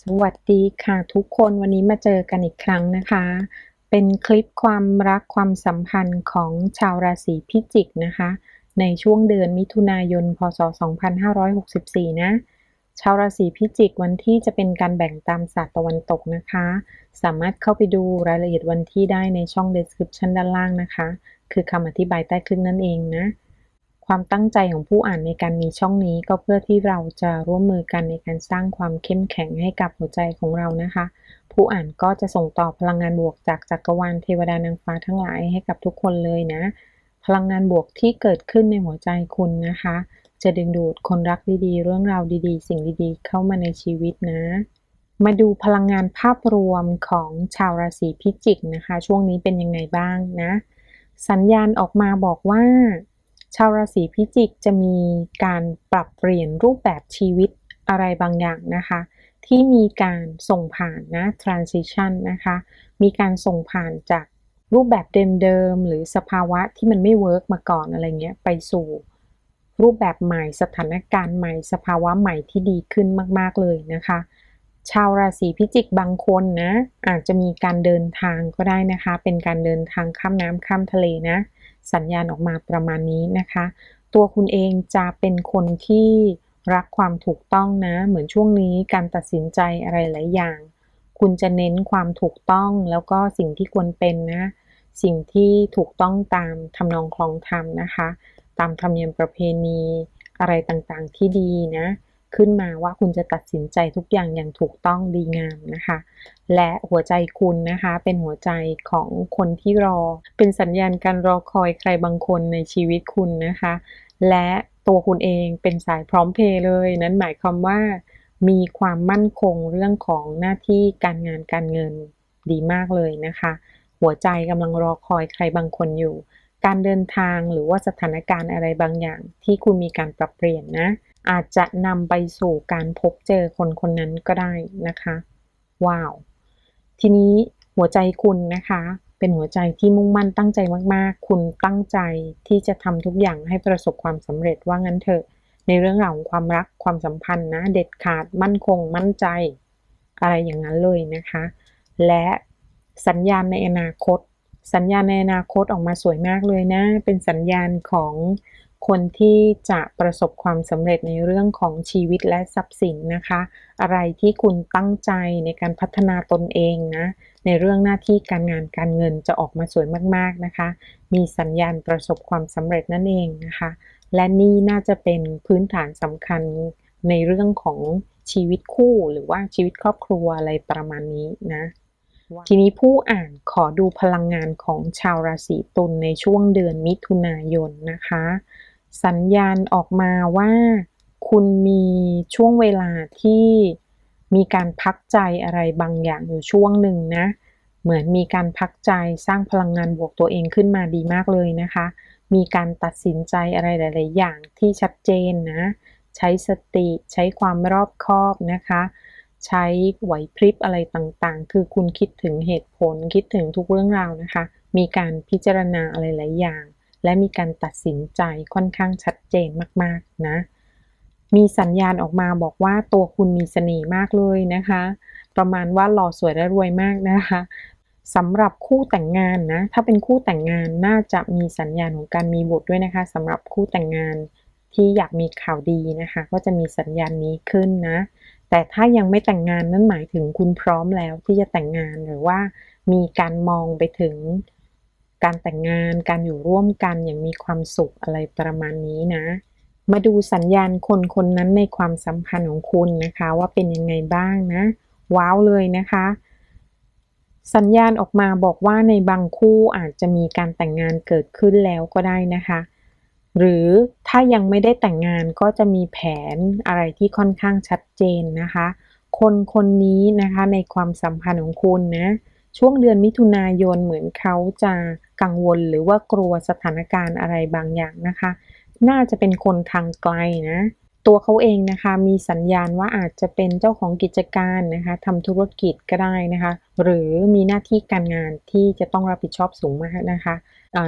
สวัสดีค่ะทุกคนวันนี้มาเจอกันอีกครั้งนะคะ เป็นคลิปความรักความสัมพันธ์ของชาวราศีพิจิกนะคะ ในช่วงเดือนมิถุนายน พศ 2564 นะ ชาวราศีพิจิกวันที่จะเป็นการแบ่งตามศาสตร์ตะวันตกนะคะ สามารถเข้าไปดูรายละเอียดวันที่ได้ในช่อง description ด้านล่างนะคะ คือคำอธิบายใต้คลิปนั่นเองนะ ความตั้งใจของผู้อ่านในการมีช่องนี้ก็เพื่อที่เราจะร่วมมือกันในการสร้างความเข้มแข็งให้กับหัวใจของเรานะคะ ผู้อ่านก็จะส่งต่อพลังงานบวกจากจักรวาลเทวดานางฟ้าทั้งหลายให้กับทุกคนเลยนะ พลังงานบวกที่เกิดขึ้นในหัวใจคุณนะคะ จะดึงดูดคนรักดีๆ เรื่องราวดีๆ สิ่งดีๆ เข้ามาในชีวิตนะ มาดูพลังงานภาพรวมของชาวราศีพิจิกนะคะ ช่วงนี้เป็นยังไงบ้างนะ สัญญาณออกมาบอกว่า ชาวราศีพิจิกจะมีการปรับเปลี่ยนรูปแบบชีวิตอะไรบางอย่างนะคะ ที่มีการส่งผ่านนะ transition นะคะ มีการส่งผ่านจากรูปแบบเดิมๆ หรือสภาวะที่มันไม่เวิร์กมาก่อนอะไรเงี้ยไปสู่รูปแบบใหม่สถานการณ์ใหม่สภาวะใหม่ที่ดีขึ้นมาก ๆ เลยนะคะ ชาวราศีพิจิกบางคนนะ อาจจะมีการเดินทางก็ได้นะคะ เป็นการเดินทางข้ามน้ำข้ามทะเลนะ สัญญาณออกมาประมาณนี้นะคะ ตัวคุณเองจะเป็นคนที่รักความถูกต้องนะ เหมือนช่วงนี้การตัดสินใจอะไรหลายอย่าง คุณจะเน้นความถูกต้องแล้วก็สิ่งที่ควรเป็นนะ สิ่งที่ถูกต้องตามทำนองคลองธรรมนะคะ ตามธรรมเนียมประเพณีอะไรต่างๆที่ดีนะ ขึ้นมาว่าคุณจะตัดสินใจทุกอย่างอย่างถูกต้องดีงามนะคะ และหัวใจคุณนะคะเป็นหัวใจของคนที่รอ เป็นสัญญาณการรอคอยใครบางคนในชีวิตคุณนะคะ และตัวคุณเองเป็นสายพร้อมเพย์เลย นั้นหมายความว่า มีความมั่นคงเรื่องของหน้าที่การงานการเงินดีมากเลยนะคะ หัวใจกำลังรอคอยใครบางคนอยู่ การเดินทางหรือว่าสถานการณ์อะไรบางอย่างที่คุณมีการปรับเปลี่ยนนะ อาจจะนำไปสู่การพบเจอคนคนนั้นก็ได้นะคะ ว้าว ทีนี้หัวใจคุณนะคะ เป็นหัวใจที่มุ่งมั่นตั้งใจมากๆ คุณตั้งใจที่จะทำทุกอย่างให้ประสบความสำเร็จว่างั้นเถอะ ในเรื่องราวของความรักความสัมพันธ์นะ เด็ดขาดมั่นคง มั่นใจ อะไรอย่างนั้นเลยนะคะ และสัญญาณในอนาคต สัญญาณในอนาคตออกมาสวยมากเลยนะ เป็นสัญญาณของ คนที่จะประสบความสำเร็จในเรื่องของชีวิตและทรัพย์สินนะคะ อะไรที่คุณตั้งใจในการพัฒนาตนเองนะ ในเรื่องหน้าที่การงานการเงินจะออกมาสวยมากๆนะคะ มีสัญญาณประสบความสำเร็จนั่นเองนะคะ และนี่น่าจะเป็นพื้นฐานสำคัญในเรื่องของชีวิตคู่หรือว่าชีวิตครอบครัวอะไรประมาณนี้นะทีนี้ผู้อ่านขอดูพลังงานของชาวราศีตุลในช่วงเดือนมิถุนายนนะคะ สัญญาณออกมาว่า คุณมีช่วงเวลาที่มีการพักใจอะไรบางอย่างอยู่ช่วงหนึ่งนะ เหมือนมีการพักใจสร้างพลังงานบวกตัวเองขึ้นมาดีมากเลยนะคะ มีการตัดสินใจอะไรหลาย ๆ อย่างที่ชัดเจนนะ ใช้สติใช้ความรอบคอบนะคะ ใช้ไหวพริบอะไรต่าง ๆ คือคุณคิดถึงเหตุผลคิดถึงทุกเรื่องราวนะคะ มีการพิจารณาอะไรหลายอย่าง และมีการตัดสินใจค่อนข้างชัดเจนมากๆนะ มีสัญญาณออกมาบอกว่าตัวคุณมีเสน่ห์มากเลยนะคะ ประมาณว่าหล่อสวยและรวยมากนะคะสำหรับคู่แต่งงานนะ ถ้าเป็นคู่แต่งงานน่าจะมีสัญญาณของการมีบุตรด้วยนะคะสำหรับคู่แต่งงานที่อยากมีข่าวดีนะคะ ก็จะมีสัญญาณนี้ขึ้นนะ แต่ถ้ายังไม่แต่งงานนั่นหมายถึงคุณพร้อมแล้วที่จะแต่งงานหรือว่ามีการมองไปถึง การแต่งงาน การอยู่ร่วมกันอย่างมีความสุขอะไรประมาณนี้นะ มาดูสัญญาณคนคนนั้นในความสัมพันธ์ของคุณนะคะ ว่าเป็นยังไงบ้างนะ ว้าวเลยนะคะ สัญญาณออกมาบอกว่าในบางคู่อาจจะมีการแต่งงานเกิดขึ้นแล้วก็ได้นะคะ หรือถ้ายังไม่ได้แต่งงานก็จะมีแผนอะไรที่ค่อนข้างชัดเจนนะคะ คนคนนี้นะคะในความสัมพันธ์ของคุณนะช่วงเดือนมิถุนายนเหมือนเขาจะ กังวลหรือว่ากลัวสถานการณ์อะไรบางอย่างนะคะ น่าจะเป็นคนทางไกลนะ ตัวเขาเองนะคะมีสัญญาณว่าอาจจะเป็นเจ้าของกิจการนะคะทำธุรกิจก็ได้นะคะ หรือมีหน้าที่การงานที่จะต้องรับผิดชอบสูงมากนะคะ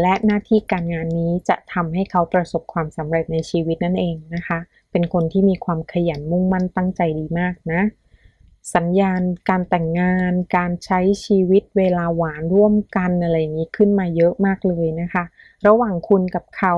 และหน้าที่การงานนี้จะทำให้เขาประสบความสำเร็จในชีวิตนั่นเองนะคะ เป็นคนที่มีความขยันมุ่งมั่นตั้งใจดีมากนะ สัญญาณการแต่งงาน การใช้ชีวิตเวลาหวานร่วมกันอะไรอย่างนี้ขึ้นมาเยอะมากเลยนะคะ ระหว่างคุณกับเขา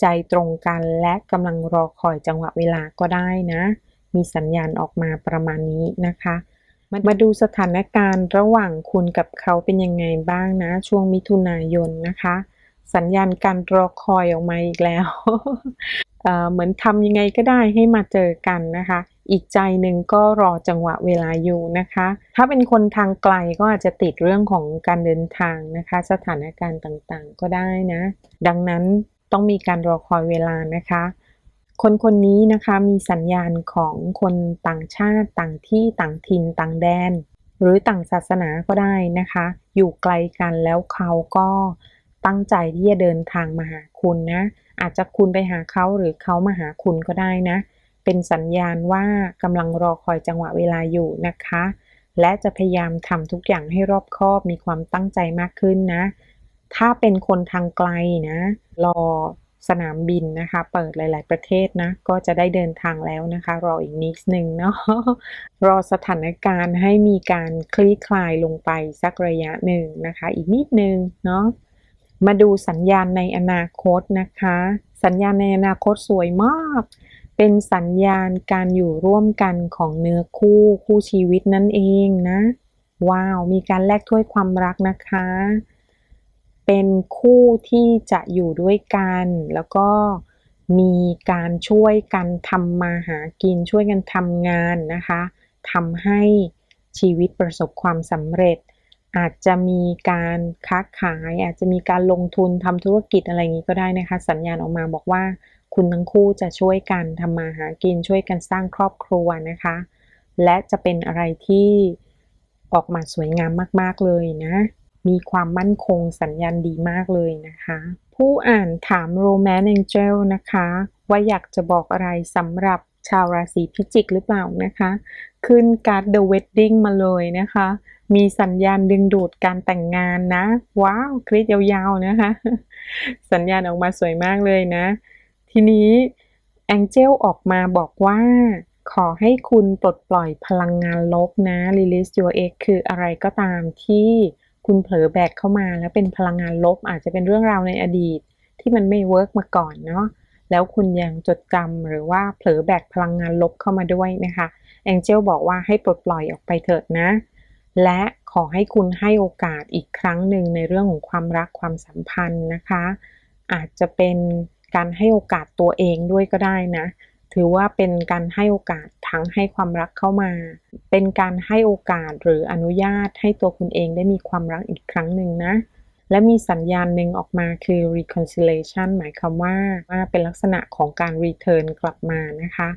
ใจตรงกันและกำลังรอคอยจังหวะเวลาก็ได้นะ มีสัญญาณออกมาประมาณนี้นะคะมาดูสถานการณ์ระหว่างคุณกับเขาเป็นยังไงบ้างนะ ช่วงมิถุนายนนะคะ สัญญาณการรอคอยออกมาอีกแล้ว เหมือนทำยังไงก็ได้ให้มาเจอกันนะคะ อีกใจหนึ่งก็รอจังหวะเวลาอยู่นะคะ ถ้าเป็นคนทางไกลก็อาจจะติดเรื่องของการเดินทางนะคะ สถานการณ์ต่างๆ ก็ได้นะ ดังนั้นต้องมีการรอคอยเวลานะคะ คนคนนี้นะคะมีสัญญาณของคนต่างชาติต่างที่ต่างถิ่นต่างแดน หรือต่างศาสนาก็ได้นะคะ อยู่ไกลกันแล้วเขาก็ตั้งใจที่จะเดินทางมาหาคุณนะ อาจจะคุณไปหาเขาหรือเขามาหาคุณก็ได้นะ เป็นสัญญาณว่ากำลังรอคอยจังหวะเวลาอยู่นะคะ และจะพยายามทำทุกอย่างให้รอบคอบมีความตั้งใจมากขึ้นนะ ถ้าเป็นคนทางไกลนะ รอสนามบินนะคะ เปิดหลาย ๆ ประเทศนะ ก็จะได้เดินทางแล้วนะคะ รออีกนิดนึงเนาะรอสถานการณ์ให้มีการคลี่คลายลงไปสักระยะหนึ่งนะคะ อีกนิดนึงเนาะมาดูสัญญาณในอนาคตนะคะ สัญญาณในอนาคตสวยมาก เป็นสัญญาณการอยู่ร่วมกันของเนื้อคู่คู่ชีวิตนั่นเองนะ ว้าว มีการแลกถ้วยความรักนะคะ เป็นคู่ที่จะอยู่ด้วยกัน แล้วก็มีการช่วยกันทำมาหากินช่วยกันทำงานนะคะทำให้ชีวิตประสบความสำเร็จ อาจจะมีการค้าขาย อาจจะมีการลงทุนทำธุรกิจอะไรอย่างนี้ก็ได้นะคะ สัญญาณออกมาบอกว่า คุณทั้งคู่จะช่วยกันทำมาหากินช่วยกันสร้างครอบครัวนะคะ และจะเป็นอะไรที่ออกมาสวยงามมาก ๆ เลยนะ มีความมั่นคงสัญญาณดีมากเลยนะคะ ผู้อ่านถาม Romance Angel นะคะ ว่าอยากจะบอกอะไรสำหรับชาวราศีพิจิกหรือเปล่านะคะ ขึ้นการ์ด The Wedding มาเลยนะคะ มีสัญญาณดึงดูดการแต่งงานนะ ว้าว คลิปยาวๆนะคะ สัญญาณออกมาสวยมากเลยนะ ทีนี้แองเจลออกมาบอกว่า ขอให้คุณปลดปล่อยพลังงานลบนะ release your x คืออะไรก็ตามที่คุณเผลอแบกเข้ามาแล้วเป็นพลังงานลบอาจจะเป็นเรื่องราวในอดีต ที่มันไม่เวิร์กมาก่อนเนาะแล้วคุณยังจดจำหรือว่าเผลอแบกพลังงานลบเข้ามาด้วยนะคะแองเจลบอกว่าให้ปลดปล่อยออกไปเถิดนะ และขอให้คุณให้โอกาสอีกครั้งหนึ่งในเรื่องของความรักความสัมพันธ์นะคะ อาจจะเป็น การให้โอกาสตัวเองด้วยก็ได้นะ ถือว่าเป็นการให้โอกาสทั้งให้ความรักเข้ามา เป็นการให้โอกาสหรืออนุญาตให้ตัวคุณเองได้มีความรักอีกครั้งหนึ่งนะ และมีสัญญาณหนึ่งออกมาคือ reconciliation หมายความว่าว่าเป็นลักษณะของการ return กลับมานะคะ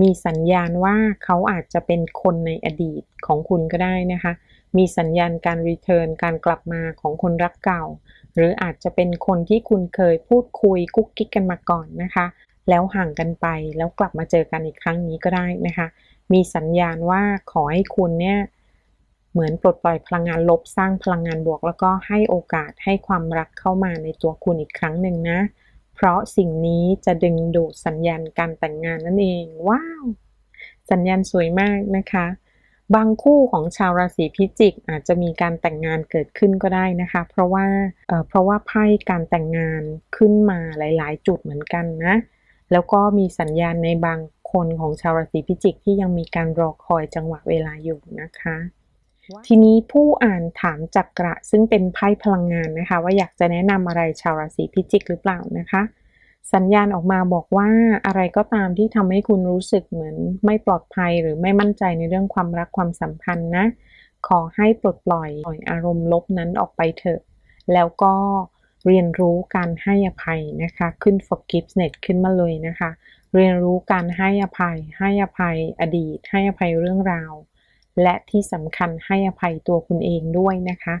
มีสัญญาณว่าเขาอาจจะเป็นคนในอดีตของคุณก็ได้นะคะ มีสัญญาณการรีเทิร์นการกลับมาของคนรักเก่า หรืออาจจะเป็นคนที่คุณเคยพูดคุยกุ๊กกิ๊กกันมาก่อนนะคะ แล้วห่างกันไปแล้วกลับมาเจอกันอีกครั้งนี้ก็ได้นะคะ มีสัญญาณว่าขอให้คุณเนี่ยเหมือนปลดปล่อยพลังงานลบสร้างพลังงานบวก แล้วก็ให้โอกาสให้ความรักเข้ามาในตัวคุณอีกครั้งหนึ่งนะ เพราะสิ่งนี้จะดึงดูดสัญญาณการแต่งงานนั่นเอง ว้าว สัญญาณสวยมากนะคะ บางคู่ของชาวราศีพิจิก อาจจะมีการแต่งงานเกิดขึ้นก็ได้นะคะ เพราะว่าเเพราะว่าไพ่การแต่งงานขึ้นมาหลาย ๆ จุดเหมือนกันนะ แล้วก็มีสัญญาณในบางคนของชาวราศีพิจิกที่ยังมีการรอคอยจังหวะเวลาอยู่นะคะ ทีนี้ผู้อ่านถามจักระซึ่งเป็นไพ่พลังงานนะคะ ว่าอยากจะแนะนำอะไรชาวราศีพิจิกหรือเปล่านะคะ สัญญาณออกมาบอกว่าอะไรก็ตามที่ทำให้คุณรู้สึกเหมือนไม่ปลอดภัยหรือไม่มั่นใจในเรื่องความรักความสัมพันธ์นะ ขอให้ปลดปล่อยปล่อยอารมณ์ลบนั้นออกไปเถอะ แล้วก็เรียนรู้การให้อภัยนะคะ ขึ้น forgiveness ขึ้นมาเลยนะคะ เรียนรู้การให้อภัย ให้อภัยอดีต ให้อภัยเรื่องราว และที่สำคัญให้อภัยตัวคุณเองด้วยนะคะ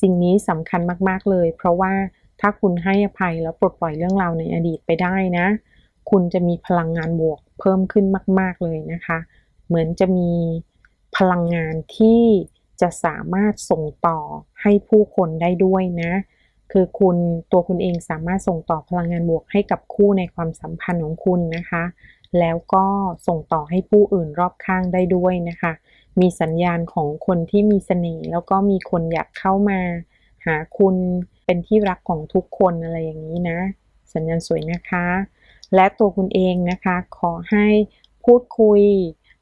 สิ่งนี้สำคัญมากๆเลย เพราะว่า ถ้าคุณให้อภัยแล้วปลดปล่อยเรื่องราวในอดีตไปได้นะ คุณจะมีพลังงานบวกเพิ่มขึ้นมาก ๆเลยนะคะ เหมือนจะมีพลังงานที่จะสามารถส่งต่อให้ผู้คนได้ด้วยนะ คือคุณตัวคุณเองสามารถส่งต่อพลังงานบวกให้กับคู่ในความสัมพันธ์ของคุณนะคะ แล้วก็ส่งต่อให้ผู้อื่นรอบข้างได้ด้วยนะคะ มีสัญญาณของคนที่มีเสน่ห์แล้วก็มีคนอยากเข้ามา หาคุณ เป็นที่รักของทุกคนอะไรอย่างนี้นะ สัญญาณสวยนะคะ และตัวคุณเองนะคะ ขอให้พูดคุย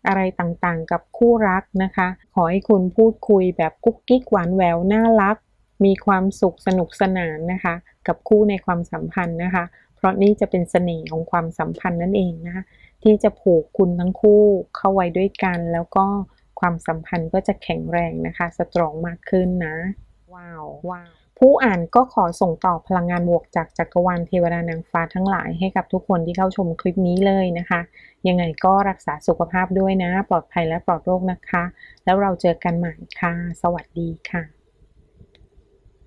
อะไรต่างๆ กับคู่รักนะคะ ขอให้คุณพูดคุยแบบกุ๊กกิ๊กหวานแหววน่ารัก มีความสุขสนุกสนานนะคะ กับคู่ในความสัมพันธ์นะคะ เพราะนี่จะเป็นเสน่ห์ของความสัมพันธ์นั่นเองนะคะที่จะผูกคุณทั้งคู่เข้าไว้ด้วยกัน แล้วก็ความสัมพันธ์ก็จะแข็งแรงนะคะ สตรองมากขึ้นนะ ว้าวว้าว ผู้อ่านก็ขอส่งต่อพลังงานบวกจากจักรวาลเทวดานางฟ้าทั้งหลายให้กับทุกคนที่เข้าชมคลิปนี้เลยนะคะ ยังไงก็รักษาสุขภาพด้วยนะ ปลอดภัยและปลอดโรคนะคะ แล้วเราเจอกันใหม่ค่ะ สวัสดีค่ะ